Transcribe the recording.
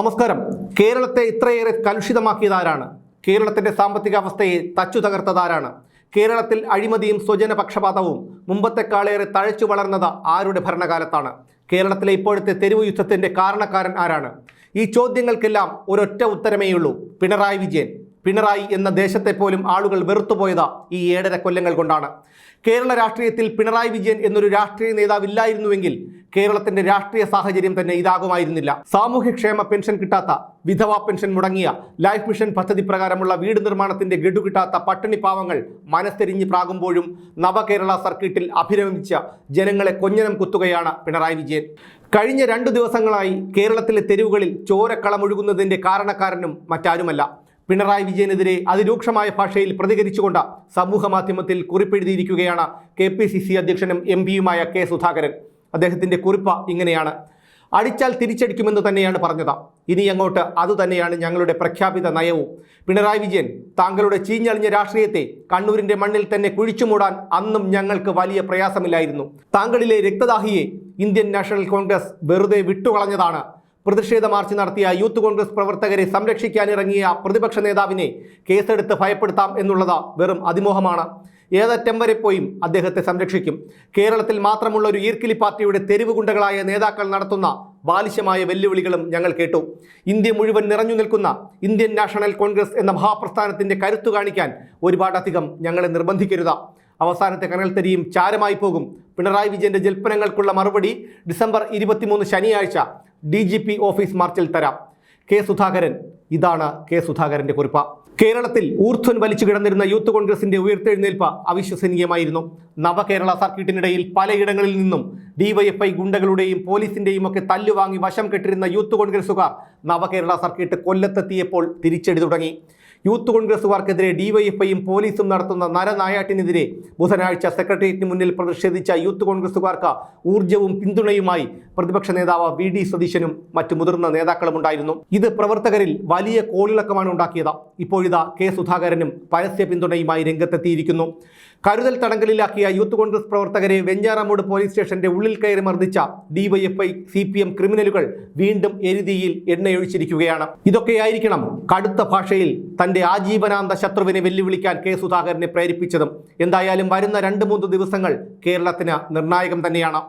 നമസ്കാരം. കേരളത്തെ ഇത്രയേറെ കലുഷിതമാക്കിയതാരാണ്? കേരളത്തിന്റെ സാമ്പത്തിക അവസ്ഥയെ തച്ചു തകർത്തതാരാണ് കേരളത്തിൽ അഴിമതിയും സ്വജനപക്ഷപാതവും മുമ്പത്തെക്കാളേറെ തഴച്ചു വളർന്നത് ആരുടെ ഭരണകാലത്താണ്? കേരളത്തിലെ ഇപ്പോഴത്തെ തെരുവ് യുദ്ധത്തിന്റെ കാരണക്കാരൻ ആരാണ്? ഈ ചോദ്യങ്ങൾക്കെല്ലാം ഒരൊറ്റ ഉത്തരമേയുള്ളൂ. പിണറായി വിജയൻ. പിണറായി എന്ന ദേശത്തെ പോലും ആളുകൾ വെറുത്തുപോയത് ഈ ഏഴര കൊല്ലങ്ങൾ കൊണ്ടാണ്. കേരള രാഷ്ട്രീയത്തിൽ പിണറായി വിജയൻ എന്നൊരു രാഷ്ട്രീയ നേതാവില്ലായിരുന്നുവെങ്കിൽ കേരളത്തിന്റെ രാഷ്ട്രീയ സാഹചര്യം തന്നെ ഇതാകുമായിരുന്നില്ല. സാമൂഹ്യക്ഷേമ പെൻഷൻ കിട്ടാത്ത വിധവാ പെൻഷൻ മുടങ്ങിയ ലൈഫ് മിഷൻ പദ്ധതി പ്രകാരമുള്ള വീട് നിർമ്മാണത്തിന്റെ ഗഡു കിട്ടാത്ത പട്ടിണി പാവങ്ങൾ മനസ്തെരിഞ്ഞ് പ്രാകുമ്പോഴും നവകേരള സർക്കിട്ടിൽ അഭിരമിച്ച ജനങ്ങളെ കൊഞ്ഞനം കുത്തുകയാണ് പിണറായി വിജയൻ. കഴിഞ്ഞ രണ്ടു ദിവസങ്ങളായി കേരളത്തിലെ തെരുവുകളിൽ ചോരക്കളമൊഴുകുന്നതിന്റെ കാരണക്കാരനും മറ്റാരുമല്ല. പിണറായി വിജയനെതിരെ അതിരൂക്ഷമായ ഭാഷയിൽ പ്രതികരിച്ചുകൊണ്ട് സമൂഹ മാധ്യമത്തിൽ കുറിപ്പെഴുതിയിരിക്കുകയാണ് കെ പി സി സി അധ്യക്ഷനും എം പിയുമായ കെ സുധാകരൻ. അദ്ദേഹത്തിന്റെ കുറിപ്പ് ഇങ്ങനെയാണ്. അടിച്ചാൽ തിരിച്ചടിക്കുമെന്ന് തന്നെയാണ് പറഞ്ഞത്. ഇനി അങ്ങോട്ട് അതുതന്നെയാണ് ഞങ്ങളുടെ പ്രഖ്യാപിത നയവും. പിണറായി വിജയൻ താങ്കളുടെ ചീഞ്ഞളിഞ്ഞ രാഷ്ട്രീയത്തെ കണ്ണൂരിന്റെ മണ്ണിൽ തന്നെ കുഴിച്ചുമൂടാൻ അന്നും ഞങ്ങൾക്ക് വലിയ പ്രയാസമില്ലായിരുന്നു. താങ്കളിലെ രക്തദാഹിയെ ഇന്ത്യൻ നാഷണൽ കോൺഗ്രസ് വെറുതെ വിട്ടുകളഞ്ഞതാണ്. പ്രതിഷേധ മാർച്ച് നടത്തിയ യൂത്ത് കോൺഗ്രസ് പ്രവർത്തകരെ സംരക്ഷിക്കാനിറങ്ങിയ പ്രതിപക്ഷ നേതാവിനെ കേസെടുത്ത് ഭയപ്പെടുത്താം എന്നുള്ളത് വെറും അതിമോഹമാണ്. ഏതറ്റം വരെ പോയും അദ്ദേഹത്തെ സംരക്ഷിക്കും. കേരളത്തിൽ മാത്രമുള്ള ഒരു ഈർക്കിലി പാർട്ടിയുടെ തെരുവ് ഗുണ്ടകളായ നേതാക്കൾ നടത്തുന്ന ബാലിശമായ വെല്ലുവിളികളും ഞങ്ങൾ കേട്ടു. ഇന്ത്യ മുഴുവൻ നിറഞ്ഞു നിൽക്കുന്ന ഇന്ത്യൻ നാഷണൽ കോൺഗ്രസ് എന്ന മഹാപ്രസ്ഥാനത്തിന്റെ കരുത്തു കാണിക്കാൻ ഒരുപാടധികം ഞങ്ങളെ നിർബന്ധിക്കരുത്. അവസാനത്തെ കനൽത്തരിയും ചാരമായി പോകും. പിണറായി വിജയന്റെ ജൽപ്പനങ്ങൾക്കുള്ള മറുപടി ഡിസംബർ ഇരുപത്തിമൂന്ന് ശനിയാഴ്ച. ഡി ജി പി ഓഫീസ് മാർച്ചിൽ തരാം. കെ സുധാകരൻ ഇതാണ് കെ സുധാകരന്റെ കുറിപ്പ്. കേരളത്തിൽ ഊർധ്വൻ വലിച്ചു കിടന്നിരുന്ന യൂത്ത് കോൺഗ്രസിന്റെ ഉയർത്തെഴുന്നേൽപ്പ് അവിശ്വസനീയമായിരുന്നു. നവകേരള സർക്കിട്ടിനിടയിൽ പലയിടങ്ങളിൽ നിന്നും ഡിവൈഎഫ്ഐ ഗുണ്ടകളുടെയും പോലീസിന്റെയും ഒക്കെ തല്ലുവാങ്ങി വശം കെട്ടിരുന്ന യൂത്ത് കോൺഗ്രസുകാർ നവകേരള സർക്കിട്ട് കൊല്ലത്തെത്തിയപ്പോൾ തിരിച്ചടി തുടങ്ങി. യൂത്ത് കോൺഗ്രസുകാർക്കെതിരെ ഡിവൈഎഫ്ഐയും പോലീസും നടത്തുന്ന നരനായാട്ടിനെതിരെ ബുധനാഴ്ച സെക്രട്ടേറിയറ്റിന് മുന്നിൽ പ്രതിഷേധിച്ച യൂത്ത് കോൺഗ്രസുകാർക്ക് ഊർജവും പിന്തുണയുമായി പ്രതിപക്ഷ നേതാവ് വി ഡി സതീശനും മറ്റു മുതിർന്ന നേതാക്കളും ഉണ്ടായിരുന്നു. ഇത് പ്രവർത്തകരിൽ വലിയ കോളിളക്കമാണ് ഉണ്ടാക്കിയത്. ഇപ്പോഴിതാ കെ സുധാകരനും പരസ്യ പിന്തുണയുമായി രംഗത്തെത്തിയിരിക്കുന്നു. കരുതൽ തടങ്കലിലാക്കിയ യൂത്ത് കോൺഗ്രസ് പ്രവർത്തകരെ വെഞ്ഞാറമൂട് പോലീസ് സ്റ്റേഷന്റെ ഉള്ളിൽ കയറി മർദ്ദിച്ച ഡിവൈഎഫ്ഐ സി പി എം ക്രിമിനലുകൾ വീണ്ടും എരുതിയിൽ എണ്ണയൊഴിച്ചിരിക്കുകയാണ്. ഇതൊക്കെയായിരിക്കണം കടുത്ത ഭാഷയിൽ തന്റെ ആജീവനാന്ത ശത്രുവിനെ വെല്ലുവിളിക്കാൻ കെ സുധാകരനെ പ്രേരിപ്പിച്ചതും. എന്തായാലും വരുന്ന രണ്ട് മൂന്ന് ദിവസങ്ങൾ കേരളത്തിന് നിർണായകം തന്നെയാണ്.